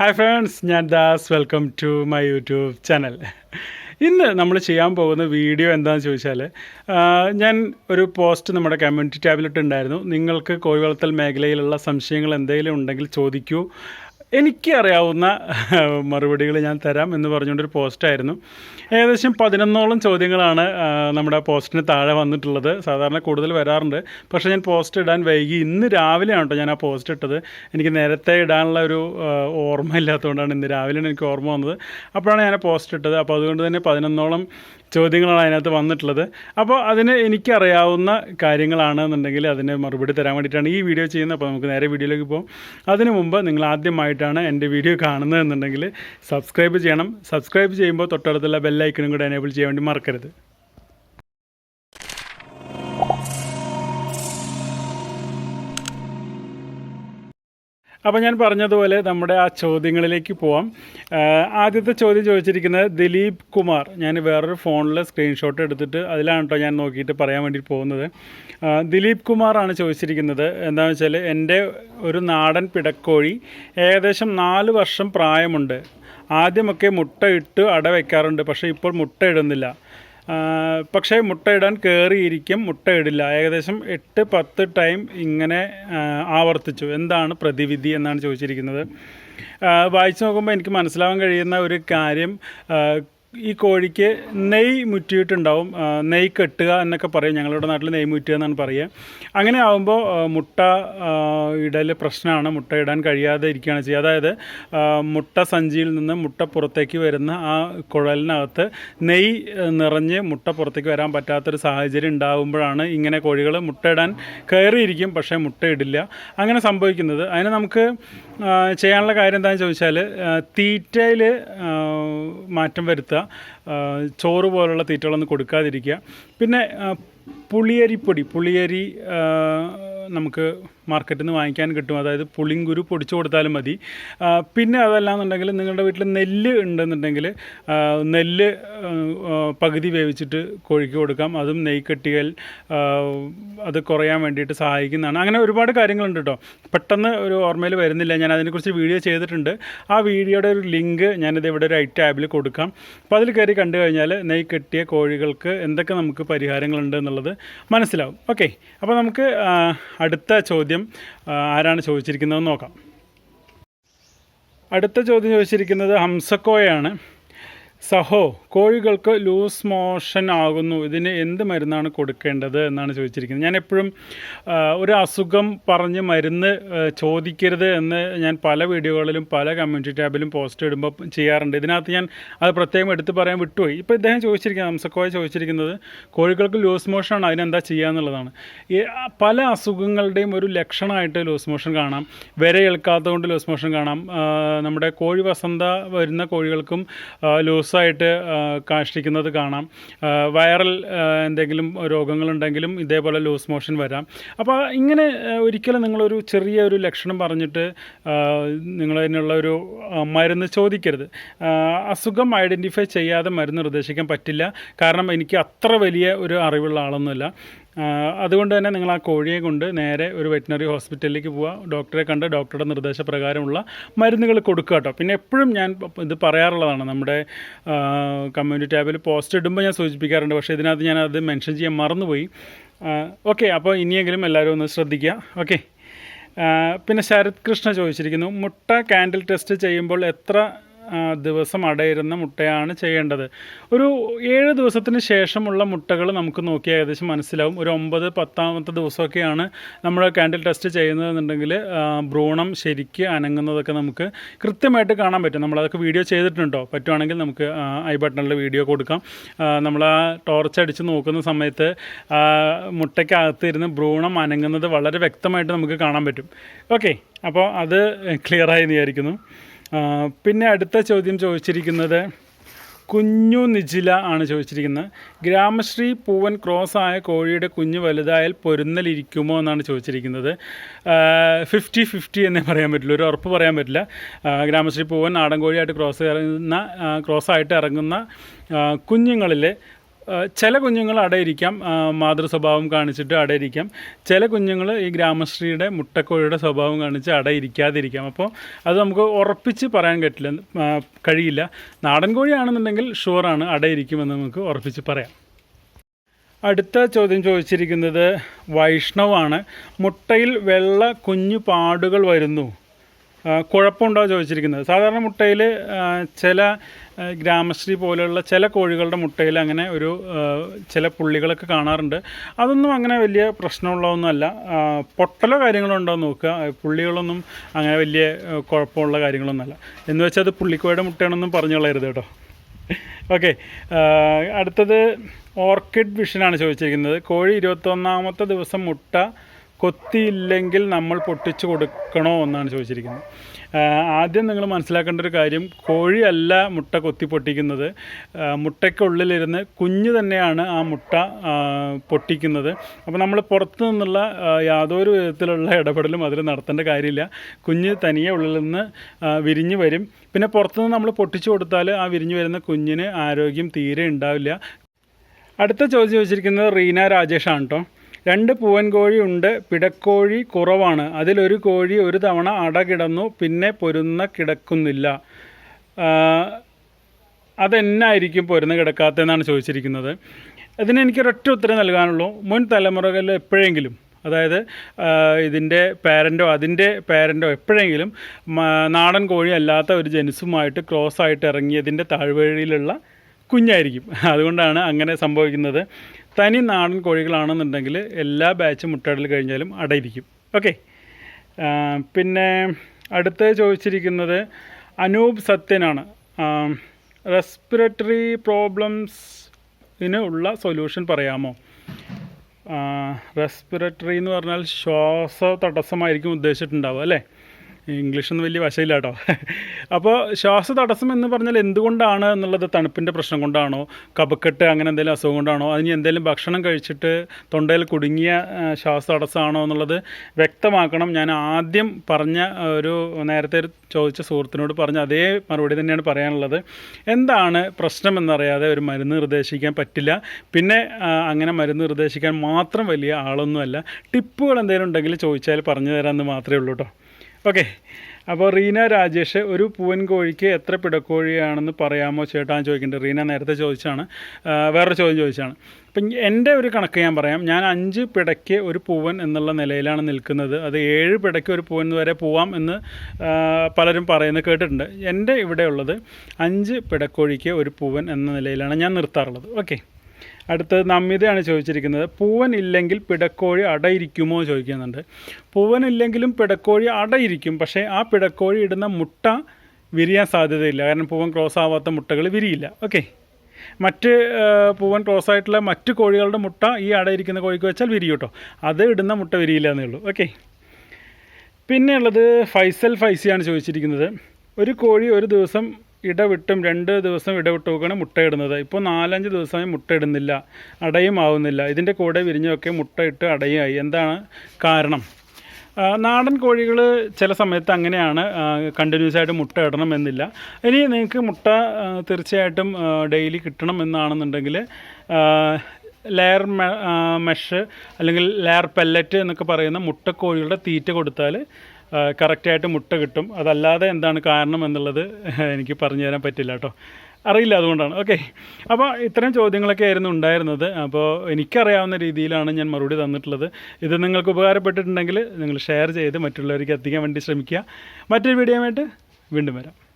Hi friends ഞാൻ Das. Welcome to my YouTube channel ഇന്ന് നമ്മൾ ചെയ്യാൻ പോകുന്ന വീഡിയോ എന്താണെന്ന് ചോദിച്ചാൽ ഞാൻ ഒരു പോസ്റ്റ് നമ്മുടെ കമ്മ്യൂണിറ്റി ടാബിലിട്ടുണ്ടായിരുന്നു നിങ്ങൾക്ക് കോഴി വളർത്തൽ മേഖലയിലുള്ള സംശയങ്ങൾ എന്തെങ്കിലും ഉണ്ടെങ്കിൽ ചോദിക്കൂ. എനിക്ക് അറിയാവുന്ന മറുപടികൾ ഞാൻ തരാം എന്ന് പറഞ്ഞുകൊണ്ടൊരു പോസ്റ്റായിരുന്നു ഏകദേശം പതിനൊന്നോളം ചോദ്യങ്ങളാണ് നമ്മുടെ പോസ്റ്റിന് താഴെ വന്നിട്ടുള്ളത്. സാധാരണ കൂടുതൽ വരാറുണ്ട്. പക്ഷേ ഞാൻ പോസ്റ്റ് ഇടാൻ വൈകി. ഇന്ന് രാവിലെയാണ് കേട്ടോ ഞാൻ ആ പോസ്റ്റ് ഇട്ടത്. എനിക്ക് നേരത്തെ ഇടാനുള്ള ഒരു ഓർമ്മ ഇല്ലാത്തതുകൊണ്ടാണ് ഇന്ന് രാവിലെയാണ് എനിക്ക് ഓർമ്മ വന്നത്. അപ്പോഴാണ് ഞാൻ പോസ്റ്റ് ഇട്ടത്. അപ്പോൾ അതുകൊണ്ട് തന്നെ പതിനൊന്നോളം ചോദ്യങ്ങളാണ് അതിനകത്ത് വന്നിട്ടുള്ളത്. അപ്പോൾ അതിന് എനിക്കറിയാവുന്ന കാര്യങ്ങളാണെന്നുണ്ടെങ്കിൽ അതിന് മറുപടി തരാൻ വേണ്ടിയിട്ടാണ് ഈ വീഡിയോ ചെയ്യുന്നത്. അപ്പോൾ നമുക്ക് നേരെ വീഡിയോയിലേക്ക് പോകും. അതിനു മുമ്പ് നിങ്ങൾ ആദ്യമായിട്ടാണ് എന്റെ വീഡിയോ കാണുന്നതെന്നുണ്ടെങ്കിൽ സബ്സ്ക്രൈബ് ചെയ്യണം. സബ്സ്ക്രൈബ് ചെയ്യുമ്പോൾ തൊട്ടടുത്തുള്ള ബെല്ലൈക്കനും കൂടെ എനേബിൾ ചെയ്യാൻ വേണ്ടി മറക്കരുത്. അപ്പോൾ ഞാൻ പറഞ്ഞതുപോലെ നമ്മുടെ ആ ചോദ്യങ്ങളിലേക്ക് പോവാം. ആദ്യത്തെ ചോദ്യം ചോദിച്ചിരിക്കുന്നത് ദിലീപ് കുമാർ. ഞാൻ വേറൊരു ഫോണിൽ സ്ക്രീൻഷോട്ട് എടുത്തിട്ട് അതിലാണ് കേട്ടോ ഞാൻ നോക്കിയിട്ട് പറയാൻ വേണ്ടി പോകുന്നത്. ദിലീപ് കുമാറാണ് ചോദിച്ചിരിക്കുന്നത്. എന്താണെന്ന് വെച്ചാൽ എന്റെ ഒരു നാടൻ പിടക്കോഴി ഏകദേശം നാല് വർഷം പ്രായമുണ്ട്. ആദ്യമൊക്കെ മുട്ട ഇട്ട് അട വയ്ക്കാറുണ്ട് പക്ഷേ ഇപ്പോൾ മുട്ട ഇടുന്നില്ല. പക്ഷേ മുട്ടയിടാൻ കയറിയിരിക്കും മുട്ടയിടില്ല ഏകദേശം എട്ട് പത്ത് ടൈം ഇങ്ങനെ ആവർത്തിച്ചു. എന്താണ് പ്രതിവിധി എന്നാണ് ചോദിച്ചിരിക്കുന്നത്. വായിച്ചു നോക്കുമ്പോൾ എനിക്ക് മനസ്സിലാവാൻ കഴിയുന്ന ഒരു കാര്യം ഈ കോഴിക്ക് നെയ് മുറ്റിയിട്ടുണ്ടാവും നെയ് കെട്ടുക എന്നൊക്കെ പറയും. ഞങ്ങളുടെ നാട്ടിൽ നെയ് മുറ്റുക എന്നാണ് പറയുക. അങ്ങനെ ആകുമ്പോൾ മുട്ട ഇടൽ പ്രശ്നമാണ് മുട്ട ഇടാൻ കഴിയാതെ ഇരിക്കുകയാണ് ചെയ്യുക. അതായത് മുട്ട സഞ്ചിയിൽ നിന്ന് മുട്ട പുറത്തേക്ക് വരുന്ന ആ കുഴലിനകത്ത് നെയ് നിറഞ്ഞ് മുട്ട പുറത്തേക്ക് വരാൻ പറ്റാത്തൊരു സാഹചര്യം ഉണ്ടാകുമ്പോഴാണ് ഇങ്ങനെ കോഴികൾ മുട്ട മുട്ടയിടാൻ കയറിയിരിക്കും പക്ഷേ മുട്ട ഇടില്ല. അങ്ങനെ സംഭവിക്കുന്നത്. അതിന് നമുക്ക് ചെയ്യാനുള്ള കാര്യം എന്താണെന്ന് ചോദിച്ചാൽ തീറ്റയിൽ മാറ്റം വരുത്തുക. ചോറ് പോലുള്ള തീറ്റകളൊന്നും കൊടുക്കാതിരിക്കുക. പിന്നെ പുളിയരിപ്പൊടി പുളിയരി നമുക്ക് മാർക്കറ്റിൽ നിന്ന് വാങ്ങിക്കാൻ കിട്ടും. അതായത് പുളിങ്കുരു പൊടിച്ചു കൊടുത്താലും മതി. പിന്നെ അതല്ലാന്നുണ്ടെങ്കിൽ നിങ്ങളുടെ വീട്ടിൽ നെല്ല് ഉണ്ടെന്നുണ്ടെങ്കിൽ നെല്ല് പകുതി വേവിച്ചിട്ട് കോഴിക്ക് കൊടുക്കാം. അതും നെയ്ക്കട്ടികൾ അത് കുറയാൻ വേണ്ടിയിട്ട് സഹായിക്കുന്നതാണ്. അങ്ങനെ ഒരുപാട് കാര്യങ്ങളുണ്ട് കേട്ടോ. പെട്ടെന്ന് ഒരു ഓർമ്മയിൽ വരുന്നില്ല. ഞാൻ അതിനെക്കുറിച്ച് വീഡിയോ ചെയ്തിട്ടുണ്ട്. ആ വീഡിയോയുടെ ഒരു ലിങ്ക് ഞാനിത് ഇവിടെ ഒരു ഐറ്റ് ടാബിൽ കൊടുക്കാം. അപ്പോൾ അതിൽ കയറി കണ്ടു കഴിഞ്ഞാൽ നെയ് കെട്ടിയ കോഴികൾക്ക് എന്തൊക്കെ നമുക്ക് പരിഹാരങ്ങളുണ്ട് എന്നുള്ളത് മനസ്സിലാവും. ഓക്കെ. അപ്പോൾ നമുക്ക് അടുത്ത ചോദ്യം ആ, ആരാണ് ചോദിച്ചിരിക്കുന്നതെന്ന് നോക്കാം. അടുത്ത ചോദ്യം ചോദിച്ചിരിക്കുന്നത് ഹംസക്കോയാണ്. സഹോ കോഴികൾക്ക് ലൂസ് മോഷൻ ആകുന്നു. ഇതിന് എന്ത് മരുന്നാണ് കൊടുക്കേണ്ടത് എന്നാണ് ചോദിച്ചിരിക്കുന്നത്. ഞാൻ എപ്പോഴും ഒരു അസുഖം പറഞ്ഞ് മരുന്ന് ചോദിക്കരുത് എന്ന് ഞാൻ പല വീഡിയോകളിലും പല കമ്മ്യൂണിറ്റി ടാബിലും പോസ്റ്റ് ഇടുമ്പോൾ ചെയ്യാറുണ്ട്. ഇതിനകത്ത് ഞാൻ അത് പ്രത്യേകം എടുത്ത് പറയാൻ വിട്ടുപോയി. ഇപ്പോൾ ഇദ്ദേഹം ചോദിച്ചിരിക്കുന്നത് ഹംസക്കോയ ചോദിച്ചിരിക്കുന്നത് കോഴികൾക്ക് ലൂസ് മോഷനാണ് അതിനെന്താ ചെയ്യുക എന്നുള്ളതാണ്. പല അസുഖങ്ങളുടെയും ഒരു ലക്ഷണമായിട്ട് ലൂസ് മോഷൻ കാണാം. വര കൊണ്ട് ലൂസ് മോഷൻ കാണാം. നമ്മുടെ കോഴി വസന്ത വരുന്ന കോഴികൾക്കും ആ, ആ, കാഷ്ടിക്കുന്നത് കാണാം. വൈറൽ എന്തെങ്കിലും രോഗങ്ങളുണ്ടെങ്കിലും ഇതേപോലെ ലൂസ് മോഷൻ വരാം. അപ്പോൾ ഇങ്ങനെ ഒരിക്കലും നിങ്ങളൊരു ചെറിയ ഒരു ലക്ഷണം പറഞ്ഞിട്ട് നിങ്ങളതിനുള്ള ഒരു മരുന്ന് ചോദിക്കരുത്. അസുഖം ഐഡന്റിഫൈ ചെയ്യാതെ മരുന്ന് നിർദ്ദേശിക്കാൻ പറ്റില്ല. കാരണം എനിക്ക് അത്ര വലിയ ഒരു അറിവുള്ള ആളൊന്നുമല്ല. അതുകൊണ്ട് തന്നെ നിങ്ങൾ ആ കോഴിയെ കൊണ്ട് നേരെ ഒരു വെറ്റിനറി ഹോസ്പിറ്റലിലേക്ക് പോവുക. ഡോക്ടറെ കണ്ട് ഡോക്ടറുടെ നിർദ്ദേശപ്രകാരമുള്ള മരുന്നുകൾ കൊടുക്കുക കേട്ടോ. പിന്നെ എപ്പോഴും ഞാൻ ഇത് പറയാറുള്ളതാണ് നമ്മുടെ കമ്മ്യൂണിറ്റി ആപ്പിൽ പോസ്റ്റ് ഇടുമ്പോൾ ഞാൻ സൂചിപ്പിക്കാറുണ്ട്. പക്ഷേ ഇതിനകത്ത് ഞാൻ അത് മെൻഷൻ ചെയ്യാൻ മറന്നുപോയി. ഓക്കെ അപ്പോൾ ഇനിയെങ്കിലും എല്ലാവരും ഒന്ന് ശ്രദ്ധിക്കുക. ഓക്കെ പിന്നെ ശരത് കൃഷ്ണ ചോദിച്ചിരിക്കുന്നു മുട്ട കാൻഡിൽ ടെസ്റ്റ് ചെയ്യുമ്പോൾ എത്ര ദിവസം അടയിരുന്ന മുട്ടയാണ് ചെയ്യേണ്ടത്. ഒരു ഏഴ് ദിവസത്തിന് ശേഷമുള്ള മുട്ടകൾ നമുക്ക് നോക്കിയാൽ ഏകദേശം മനസ്സിലാവും. ഒരു ഒമ്പത് പത്താമത്തെ ദിവസമൊക്കെയാണ് നമ്മൾ കാൻഡിൽ ടെസ്റ്റ് ചെയ്യുന്നതെന്നുണ്ടെങ്കിൽ ഭ്രൂണം ശരിക്ക് അനങ്ങുന്നതൊക്കെ നമുക്ക് കൃത്യമായിട്ട് കാണാൻ പറ്റും. നമ്മളതൊക്കെ വീഡിയോ ചെയ്തിട്ടുണ്ടോ? പറ്റുവാണെങ്കിൽ നമുക്ക് ഐ ബട്ടണിൽ വീഡിയോ കൊടുക്കാം. നമ്മൾ ആ ടോർച്ച് അടിച്ച് നോക്കുന്ന സമയത്ത് മുട്ടയ്ക്കകത്ത് ഇരുന്ന് ഭ്രൂണം അനങ്ങുന്നത് വളരെ വ്യക്തമായിട്ട് നമുക്ക് കാണാൻ പറ്റും. ഓക്കെ അപ്പോൾ അത് ക്ലിയറായി വിചാരിക്കുന്നു. ആ, പിന്നെ അടുത്ത ചോദ്യം ചോദിച്ചിരിക്കുന്നത് കുഞ്ഞു നിജില ആണ് ചോദിച്ചിരിക്കുന്നത്. ഗ്രാമശ്രീ പൂവൻ ക്രോസ് ആയ കോഴിയുടെ കുഞ്ഞ് വലുതായാൽ പൊരുന്നലിരിക്കുമോ എന്നാണ് ചോദിച്ചിരിക്കുന്നത്. ഫിഫ്റ്റി ഫിഫ്റ്റി എന്നേ പറയാൻ പറ്റില്ല ഒരു ഉറപ്പ് പറയാൻ പറ്റില്ല. ഗ്രാമശ്രീ പൂവൻ നാടൻ കോഴിയായിട്ട് ക്രോസ് ഇറങ്ങുന്ന ക്രോസ് ആയിട്ട് ഇറങ്ങുന്ന കുഞ്ഞുങ്ങളിൽ ചില കുഞ്ഞുങ്ങൾ അടയിരിക്കാം മാതൃസ്വഭാവം മാതൃ സ്വഭാവം കാണിച്ചിട്ട് അടയിരിക്കാം ചില കുഞ്ഞുങ്ങൾ ഈ ഗ്രാമശ്രീയുടെ മുട്ടക്കോഴിയുടെ സ്വഭാവം കാണിച്ച് അടയിരിക്കാതിരിക്കാം അപ്പോൾ അത് നമുക്ക് ഉറപ്പിച്ച് പറയാൻ പറ്റില്ല. കഴിയില്ല. നാടൻ കോഴിയാണെന്നുണ്ടെങ്കിൽ ഷുവറാണ് അടയിരിക്കുമെന്ന് നമുക്ക് ഉറപ്പിച്ച് പറയാം. അടുത്ത ചോദ്യം ചോദിച്ചിരിക്കുന്നത് വൈഷ്ണവാണ്. മുട്ടയിൽ വെള്ള കുഞ്ഞു പാടുകൾ വരുന്നു. കുഴപ്പമുണ്ടോ ചോദിച്ചിരിക്കുന്നത്. സാധാരണ മുട്ടയിൽ ചില ഗ്രാമശ്രീ പോലെയുള്ള ചില കോഴികളുടെ മുട്ടയിൽ അങ്ങനെ ഒരു ചില പുള്ളികളൊക്കെ കാണാറുണ്ട്. അതൊന്നും അങ്ങനെ വലിയ പ്രശ്നമുള്ളതൊന്നുമല്ല. പൊട്ടലോ കാര്യങ്ങളോ ഉണ്ടോ നോക്കുക. പുള്ളികളൊന്നും അങ്ങനെ വലിയ കുഴപ്പമുള്ള കാര്യങ്ങളൊന്നുമല്ല. എന്ന് വെച്ചാൽ അത് പുള്ളിക്കോയുടെ മുട്ടയാണെന്നും പറഞ്ഞു കളയരുത് കേട്ടോ. ഓക്കെ അടുത്തത് ഓർക്കിഡ് വിഷനാണ് ചോദിച്ചിരിക്കുന്നത്. കോഴി ഇരുപത്തൊന്നാമത്തെ ദിവസം മുട്ട കൊത്തിയില്ലെങ്കിൽ നമ്മൾ പൊട്ടിച്ചു കൊടുക്കണോ എന്നാണ് ചോദിച്ചിരിക്കുന്നത്. ആദ്യം നിങ്ങൾ മനസ്സിലാക്കേണ്ട ഒരു കാര്യം കോഴിയല്ല മുട്ട കൊത്തി പൊട്ടിക്കുന്നത്. മുട്ടയ്ക്കുള്ളിലിരുന്ന് കുഞ്ഞ് തന്നെയാണ് ആ മുട്ട പൊട്ടിക്കുന്നത്. അപ്പോൾ നമ്മൾ പുറത്തു നിന്നുള്ള യാതൊരു വിധത്തിലുള്ള ഇടപെടലും അതിൽ നടത്തേണ്ട കാര്യമില്ല. കുഞ്ഞ് തനിയെ ഉള്ളിൽ നിന്ന് വിരിഞ്ഞു വിരിഞ്ഞ് വരും. പിന്നെ പുറത്തുനിന്ന് നമ്മൾ പൊട്ടിച്ചു കൊടുത്താൽ ആ വിരിഞ്ഞു വരുന്ന കുഞ്ഞിന് ആരോഗ്യം തീരെ ഉണ്ടാവില്ല. അടുത്ത ചോദ്യം ചോദിച്ചിരിക്കുന്നത് റീന രാജേഷാണ് കേട്ടോ രണ്ട് പൂവൻ കോഴി ഉണ്ട് പിടക്കോഴി കുറവാണ്. അതിലൊരു കോഴി ഒരു തവണ അട കിടന്നു പിന്നെ പൊരുന്ന കിടക്കുന്നില്ല. അതെന്നായിരിക്കും പൊരുന്ന് കിടക്കാത്തതെന്നാണ് ചോദിച്ചിരിക്കുന്നത്. അതിന് എനിക്കൊരൊറ്റ ഉത്തരം നൽകാനുള്ളൂ. മുൻ തലമുറകളിൽ എപ്പോഴെങ്കിലും അതായത് ഇതിന്റെ പാരന്റോ അതിന്റെ പാരന്റോ എപ്പോഴെങ്കിലും നാടൻ കോഴി അല്ലാത്ത ഒരു ജനുസുമായിട്ട് ക്രോസ് ആയിട്ട് ഇറങ്ങിയതിന്റെ താഴ്വഴിയിലുള്ള കുഞ്ഞായിരിക്കും. അതുകൊണ്ടാണ് അങ്ങനെ സംഭവിക്കുന്നത്. തനി നാടൻ കോഴികളാണെന്നുണ്ടെങ്കിൽ എല്ലാ ബാച്ച് മുട്ടയിടൽ കഴിഞ്ഞാലും അടയിരിക്കും. ഓക്കെ പിന്നെ അടുത്ത് ചോദിച്ചിരിക്കുന്നത് അനൂപ് സത്യനാണ്. റെസ്പിറേറ്ററി പ്രോബ്ലംസിന് ഉള്ള സൊല്യൂഷൻ പറയാമോ? റെസ്പിറേറ്ററി എന്ന് പറഞ്ഞാൽ ശ്വാസ തടസ്സമായിരിക്കും ഉദ്ദേശിച്ചിട്ടുണ്ടാവുക അല്ലേ? ഇംഗ്ലീഷൊന്നും വലിയ വശമില്ല കേട്ടോ അപ്പോൾ ശ്വാസ തടസ്സം എന്ന് പറഞ്ഞാൽ എന്തുകൊണ്ടാണ് എന്നുള്ളത് തണുപ്പിന്റെ പ്രശ്നം കൊണ്ടാണോ? കപക്കെട്ട് അങ്ങനെ എന്തെങ്കിലും അസുഖം കൊണ്ടാണോ? അതിന് എന്തെങ്കിലും ഭക്ഷണം കഴിച്ചിട്ട് തൊണ്ടയിൽ കുടുങ്ങിയ ശ്വാസ തടസ്സമാണോ എന്നുള്ളത് വ്യക്തമാക്കണം. ഞാൻ ആദ്യം പറഞ്ഞ ഒരു നേരത്തെ ചോദിച്ച സുഹൃത്തിനോട് പറഞ്ഞ അതേ മറുപടി തന്നെയാണ് പറയാനുള്ളത്. എന്താണ് പ്രശ്നം എന്നറിയാതെ ഒരു മരുന്ന് നിർദ്ദേശിക്കാൻ പറ്റില്ല. പിന്നെ അങ്ങനെ മരുന്ന് നിർദ്ദേശിക്കാൻ മാത്രം വലിയ ആളൊന്നുമല്ല. ടിപ്പുകൾ എന്തെങ്കിലും ഉണ്ടെങ്കിൽ ചോദിച്ചാൽ പറഞ്ഞു തരാമെന്ന് മാത്രമേ ഉള്ളൂ കേട്ടോ ഓക്കെ. അപ്പോൾ റീന രാജേഷ് ഒരു പൂവൻ കോഴിക്ക് എത്ര പിടക്കോഴിയാണെന്ന് പറയാമോ ചേട്ടാൻ ചോദിക്കുന്നുണ്ട്. റീന നേരത്തെ ചോദിച്ചാണ് വേറൊരു ചോദ്യം ചോദിച്ചാണ് അപ്പം എന്റെ ഒരു കണക്ക് ഞാൻ പറയാം. ഞാൻ അഞ്ച് പിടയ്ക്ക് ഒരു പൂവൻ എന്നുള്ള നിലയിലാണ് നിൽക്കുന്നത്. അത് ഏഴ് പിടയ്ക്ക് ഒരു പൂവൻ വരെ പോവാം എന്ന് പലരും പറയുന്നത് കേട്ടിട്ടുണ്ട്. എന്റെ ഇവിടെ ഉള്ളത് അഞ്ച് പിടക്കോഴിക്ക് ഒരു പൂവൻ എന്ന നിലയിലാണ് ഞാൻ നിർത്താറുള്ളത്. ഓക്കെ. അടുത്തത് നമ്മിതയാണ് ചോദിച്ചിരിക്കുന്നത് പൂവൻ ഇല്ലെങ്കിൽ പിടക്കോഴി അടയിരിക്കുമോ? ചോദിക്കുന്നുണ്ട്. പൂവൻ ഇല്ലെങ്കിലും പിടക്കോഴി അടയിരിക്കും പക്ഷേ ആ പിടക്കോഴി ഇടുന്ന മുട്ട വിരിയാൻ സാധ്യതയില്ല. കാരണം പൂവൻ ക്ലോസ് ആവാത്ത മുട്ടകൾ വിരിയില്ല. ഓക്കെ. മറ്റ് പൂവൻ ക്ലോസ് ആയിട്ടുള്ള മറ്റ് കോഴികളുടെ മുട്ട ഈ അടയിരിക്കുന്ന കോഴിക്ക് വെച്ചാൽ വിരിയും കേട്ടോ അത് ഇടുന്ന മുട്ട വിരിയില്ല എന്നേ ഉള്ളൂ. ഓക്കെ. പിന്നെയുള്ളത് ഫൈസൽ ഫൈസിയാണ് ചോദിച്ചിരിക്കുന്നത്. ഒരു കോഴി ഒരു ദിവസം ഇടവിട്ടും രണ്ട് ദിവസം ഇടവിട്ടുമൊക്കെയാണ് മുട്ടയിടുന്നത്. ഇപ്പോൾ നാലഞ്ച് ദിവസമായി മുട്ടയിടുന്നില്ല അടയും ആവുന്നില്ല ഇതിന്റെ കൂടെ വിരിഞ്ഞൊക്കെ മുട്ടയിട്ട് അടയായി എന്താണ് കാരണം? നാടൻ കോഴികൾ ചില സമയത്ത് അങ്ങനെയാണ് കണ്ടിന്യൂസ് ആയിട്ട് മുട്ട ഇടണമെന്നില്ല ഇനി നിങ്ങൾക്ക് മുട്ട തീർച്ചയായിട്ടും ഡെയിലി കിട്ടണം എന്നാണെന്നുണ്ടെങ്കിൽ ലെയർ മെഷ് അല്ലെങ്കിൽ ലെയർ പെല്ലറ്റ് എന്നൊക്കെ പറയുന്ന മുട്ടക്കോഴികളുടെ തീറ്റ കൊടുത്താൽ കറക്റ്റായിട്ട് മുട്ട കിട്ടും. അതല്ലാതെ എന്താണ് കാരണം എന്നുള്ളത് എനിക്ക് പറഞ്ഞു തരാൻ പറ്റില്ല കേട്ടോ. അറിയില്ല അതുകൊണ്ടാണ്. ഓക്കെ അപ്പോൾ ഇത്തരം ചോദ്യങ്ങളൊക്കെ ആയിരുന്നു ഉണ്ടായിരുന്നത്. അപ്പോൾ എനിക്കറിയാവുന്ന രീതിയിലാണ് ഞാൻ മറുപടി തന്നിട്ടുള്ളത്. ഇത് നിങ്ങൾക്ക് ഉപകാരപ്പെട്ടിട്ടുണ്ടെങ്കിൽ നിങ്ങൾ ഷെയർ ചെയ്ത് മറ്റുള്ളവർക്ക് എത്തിക്കാൻ വേണ്ടി ശ്രമിക്കുക. മറ്റൊരു വീഡിയോ ആയിട്ട് വീണ്ടും വരാം.